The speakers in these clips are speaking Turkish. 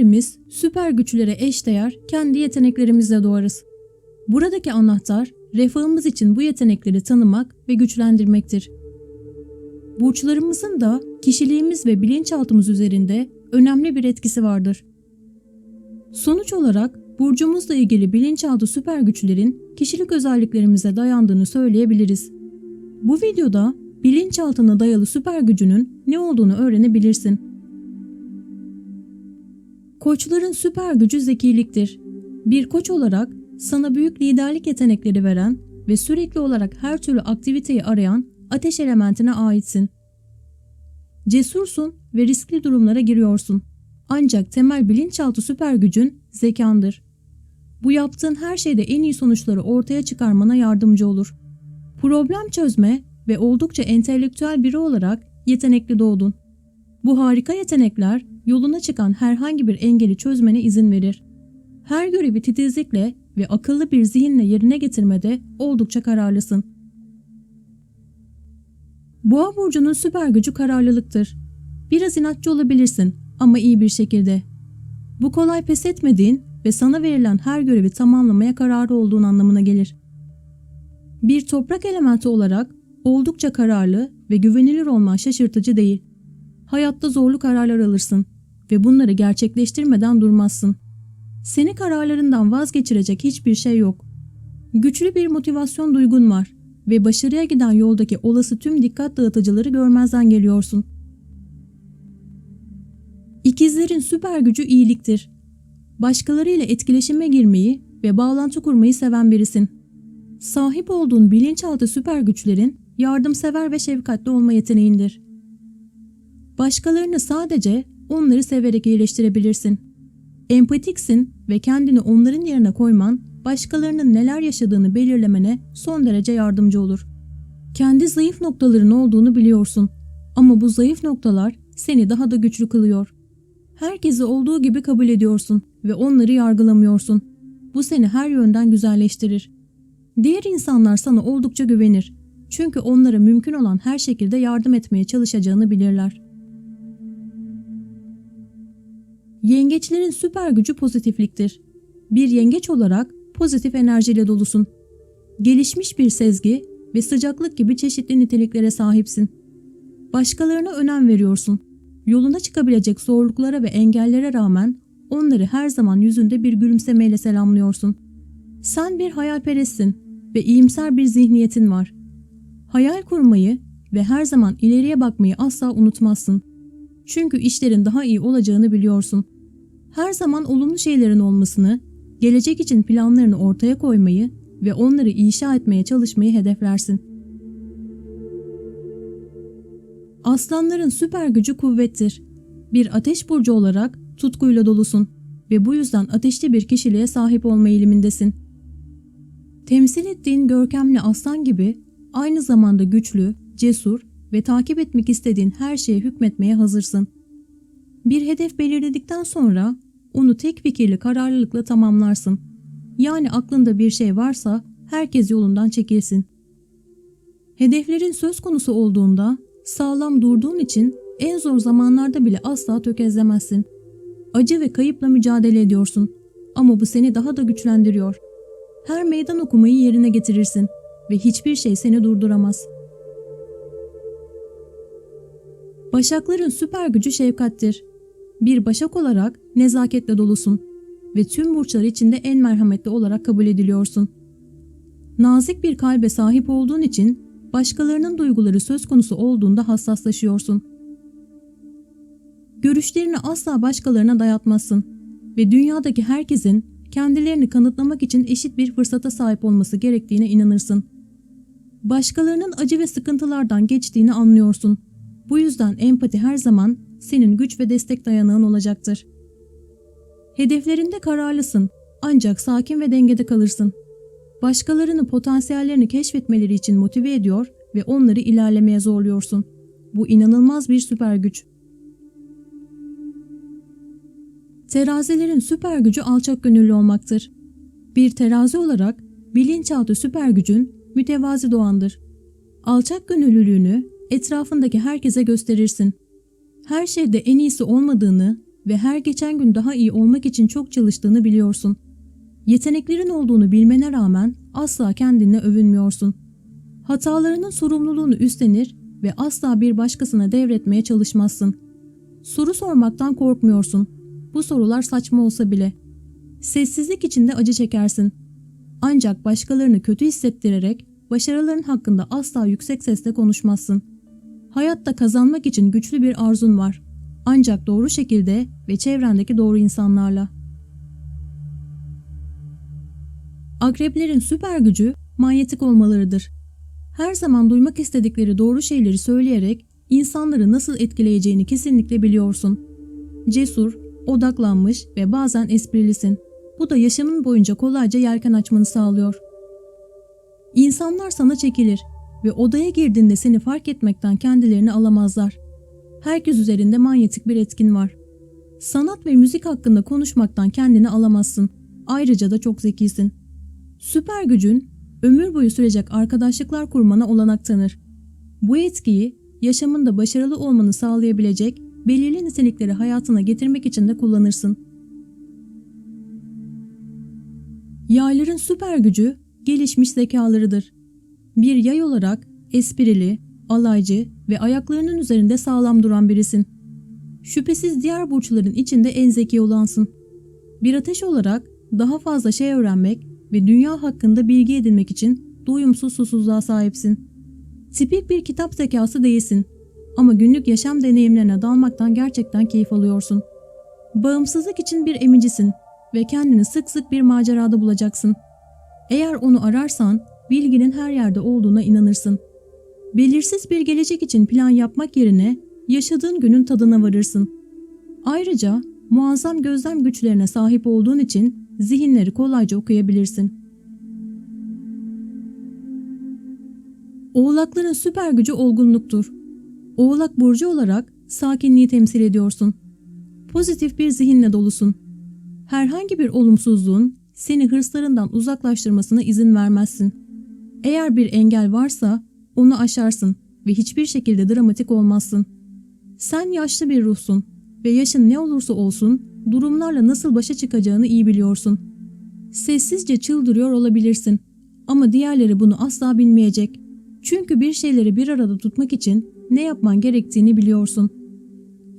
birimiz süper güçlere eşdeğer kendi yeteneklerimizle doğarız. Buradaki anahtar refahımız için bu yetenekleri tanımak ve güçlendirmektir. Burçlarımızın da kişiliğimiz ve bilinçaltımız üzerinde önemli bir etkisi vardır. Sonuç olarak burcumuzla ilgili bilinçaltı süper güçlerin kişilik özelliklerimize dayandığını söyleyebiliriz. Bu videoda bilinçaltına dayalı süper gücünün ne olduğunu öğrenebilirsin. Koçların süper gücü zekiliktir. Bir koç olarak sana büyük liderlik yetenekleri veren ve sürekli olarak her türlü aktiviteyi arayan ateş elementine aitsin. Cesursun ve riskli durumlara giriyorsun. Ancak temel bilinçaltı süper gücün zekandır. Bu yaptığın her şeyde en iyi sonuçları ortaya çıkarmana yardımcı olur. Problem çözme ve oldukça entelektüel biri olarak yetenekli doğdun. Bu harika yetenekler yoluna çıkan herhangi bir engeli çözmene izin verir. Her görevi titizlikle ve akıllı bir zihinle yerine getirmede oldukça kararlısın. Boğa burcunun süper gücü kararlılıktır. Biraz inatçı olabilirsin ama iyi bir şekilde. Bu kolay pes etmediğin ve sana verilen her görevi tamamlamaya kararlı olduğun anlamına gelir. Bir toprak elementi olarak oldukça kararlı ve güvenilir olman şaşırtıcı değil. Hayatta zorlu kararlar alırsın ve bunları gerçekleştirmeden durmazsın. Seni kararlarından vazgeçirecek hiçbir şey yok. Güçlü bir motivasyon duygun var ve başarıya giden yoldaki olası tüm dikkat dağıtıcıları görmezden geliyorsun. İkizlerin süper gücü iyiliktir. Başkalarıyla etkileşime girmeyi ve bağlantı kurmayı seven birisin. Sahip olduğun bilinçaltı süper güçlerin yardımsever ve şefkatli olma yeteneğindir. Başkalarını sadece onları severek iyileştirebilirsin. Empatiksin ve kendini onların yerine koyman başkalarının neler yaşadığını belirlemene son derece yardımcı olur. Kendi zayıf noktaların olduğunu biliyorsun ama bu zayıf noktalar seni daha da güçlü kılıyor. Herkesi olduğu gibi kabul ediyorsun ve onları yargılamıyorsun. Bu seni her yönden güzelleştirir. Diğer insanlar sana oldukça güvenir. Çünkü onlara mümkün olan her şekilde yardım etmeye çalışacağını bilirler. Yengeçlerin süper gücü pozitifliktir. Bir yengeç olarak pozitif enerjiyle dolusun. Gelişmiş bir sezgi ve sıcaklık gibi çeşitli niteliklere sahipsin. Başkalarına önem veriyorsun. Yoluna çıkabilecek zorluklara ve engellere rağmen onları her zaman yüzünde bir gülümsemeyle selamlıyorsun. Sen bir hayalperestsin ve iyimser bir zihniyetin var. Hayal kurmayı ve her zaman ileriye bakmayı asla unutmazsın. Çünkü işlerin daha iyi olacağını biliyorsun. Her zaman olumlu şeylerin olmasını, gelecek için planlarını ortaya koymayı ve onları inşa etmeye çalışmayı hedeflersin. Aslanların süper gücü kuvvettir. Bir ateş burcu olarak tutkuyla dolusun ve bu yüzden ateşli bir kişiliğe sahip olma eğilimindesin. Temsil ettiğin görkemli aslan gibi aynı zamanda güçlü, cesur ve takip etmek istediğin her şeye hükmetmeye hazırsın. Bir hedef belirledikten sonra onu tek fikirli kararlılıkla tamamlarsın. Yani aklında bir şey varsa herkes yolundan çekilsin. Hedeflerin söz konusu olduğunda sağlam durduğun için en zor zamanlarda bile asla tökezlemezsin. Acı ve kayıpla mücadele ediyorsun ama bu seni daha da güçlendiriyor. Her meydan okumayı yerine getirirsin ve hiçbir şey seni durduramaz. Başakların süper gücü şefkattir. Bir başak olarak nezaketle dolusun ve tüm burçlar içinde en merhametli olarak kabul ediliyorsun. Nazik bir kalbe sahip olduğun için başkalarının duyguları söz konusu olduğunda hassaslaşıyorsun. Görüşlerini asla başkalarına dayatmazsın ve dünyadaki herkesin kendilerini kanıtlamak için eşit bir fırsata sahip olması gerektiğine inanırsın. Başkalarının acı ve sıkıntılardan geçtiğini anlıyorsun. Bu yüzden empati her zaman senin güç ve destek dayanağın olacaktır. Hedeflerinde kararlısın ancak sakin ve dengede kalırsın. Başkalarını potansiyellerini keşfetmeleri için motive ediyor ve onları ilerlemeye zorluyorsun. Bu inanılmaz bir süper güç. Terazilerin süper gücü alçak gönüllü olmaktır. Bir terazi olarak bilinçaltı süper gücün mütevazi doğandır. Alçak gönüllülüğünü etrafındaki herkese gösterirsin. Her şeyde en iyisi olmadığını ve her geçen gün daha iyi olmak için çok çalıştığını biliyorsun. Yeteneklerin olduğunu bilmene rağmen asla kendinle övünmüyorsun. Hatalarının sorumluluğunu üstlenir ve asla bir başkasına devretmeye çalışmazsın. Soru sormaktan korkmuyorsun. Bu sorular saçma olsa bile. Sessizlik içinde acı çekersin. Ancak başkalarını kötü hissettirerek başarıların hakkında asla yüksek sesle konuşmazsın. Hayatta kazanmak için güçlü bir arzun var. Ancak doğru şekilde ve çevrendeki doğru insanlarla. Akreplerin süper gücü manyetik olmalarıdır. Her zaman duymak istedikleri doğru şeyleri söyleyerek insanları nasıl etkileyeceğini kesinlikle biliyorsun. Cesur, odaklanmış ve bazen esprilisin. Bu da yaşamın boyunca kolayca yelken açmanı sağlıyor. İnsanlar sana çekilir ve odaya girdiğinde seni fark etmekten kendilerini alamazlar. Herkes üzerinde manyetik bir etkin var. Sanat ve müzik hakkında konuşmaktan kendini alamazsın. Ayrıca da çok zekisin. Süper gücün ömür boyu sürecek arkadaşlıklar kurmana olanak tanır. Bu etkiyi yaşamında başarılı olmanı sağlayabilecek belirli nitelikleri hayatına getirmek için de kullanırsın. Yayların süper gücü gelişmiş zekalarıdır. Bir yay olarak esprili, alaycı ve ayaklarının üzerinde sağlam duran birisin. Şüphesiz diğer burçların içinde en zeki olansın. Bir ateş olarak daha fazla şey öğrenmek ve dünya hakkında bilgi edinmek için doyumsuz susuzluğa sahipsin. Tipik bir kitap zekası değilsin ama günlük yaşam deneyimlerine dalmaktan gerçekten keyif alıyorsun. Bağımsızlık için bir emicisin ve kendini sık sık bir macerada bulacaksın. Eğer onu ararsan bilginin her yerde olduğuna inanırsın. Belirsiz bir gelecek için plan yapmak yerine yaşadığın günün tadına varırsın. Ayrıca muazzam gözlem güçlerine sahip olduğun için zihinleri kolayca okuyabilirsin. Oğlakların süper gücü olgunluktur. Oğlak burcu olarak sakinliği temsil ediyorsun. Pozitif bir zihinle dolusun. Herhangi bir olumsuzluğun seni hırslarından uzaklaştırmasına izin vermezsin. Eğer bir engel varsa onu aşarsın ve hiçbir şekilde dramatik olmazsın. Sen yaşlı bir ruhsun ve yaşın ne olursa olsun durumlarla nasıl başa çıkacağını iyi biliyorsun. Sessizce çıldırıyor olabilirsin ama diğerleri bunu asla bilmeyecek. Çünkü bir şeyleri bir arada tutmak için ne yapman gerektiğini biliyorsun.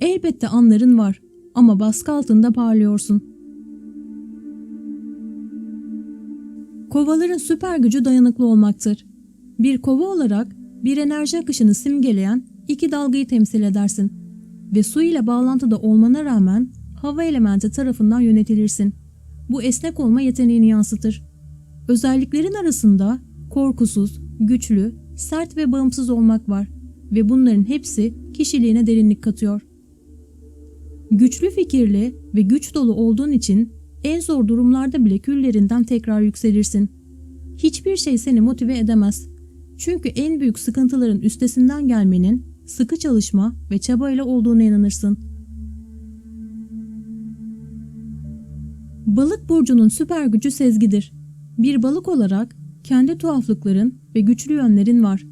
Elbette anların var ama baskı altında parlıyorsun. Kovaların süper gücü dayanıklı olmaktır. Bir kova olarak bir enerji akışını simgeleyen iki dalgayı temsil edersin ve su ile bağlantıda olmana rağmen hava elementi tarafından yönetilirsin. Bu esnek olma yeteneğini yansıtır. Özelliklerin arasında korkusuz, güçlü, sert ve bağımsız olmak var ve bunların hepsi kişiliğine derinlik katıyor. Güçlü fikirli ve güç dolu olduğun için en zor durumlarda bile küllerinden tekrar yükselirsin. Hiçbir şey seni motive edemez. Çünkü en büyük sıkıntıların üstesinden gelmenin sıkı çalışma ve çabayla olduğuna inanırsın. Balık burcunun süper gücü sezgidir. Bir balık olarak kendi tuhaflıkların ve güçlü yönlerin var.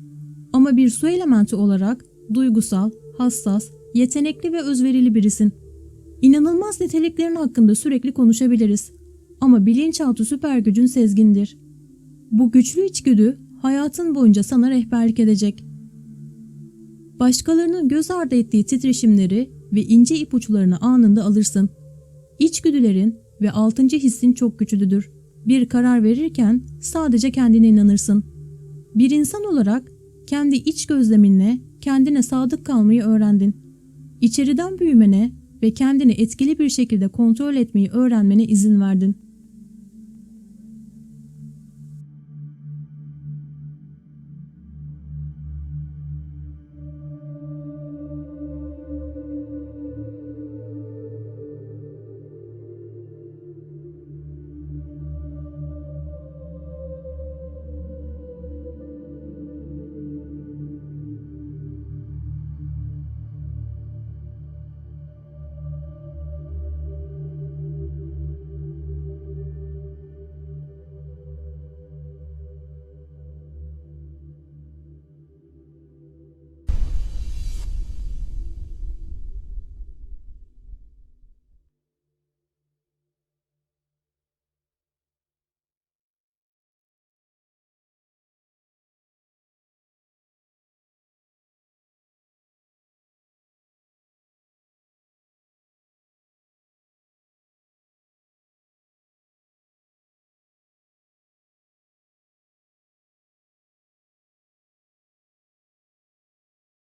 Ama bir su elementi olarak duygusal, hassas, yetenekli ve özverili birisin. İnanılmaz niteliklerin hakkında sürekli konuşabiliriz. Ama bilinçaltı süper gücün sezgindir. Bu güçlü içgüdü hayatın boyunca sana rehberlik edecek. Başkalarının göz ardı ettiği titreşimleri ve ince ipuçlarını anında alırsın. İçgüdülerin ve altıncı hissin çok güçlüdür. Bir karar verirken sadece kendine inanırsın. Bir insan olarak kendi iç gözleminle kendine sadık kalmayı öğrendin. İçeriden büyümene ve kendini etkili bir şekilde kontrol etmeyi öğrenmene izin verdin.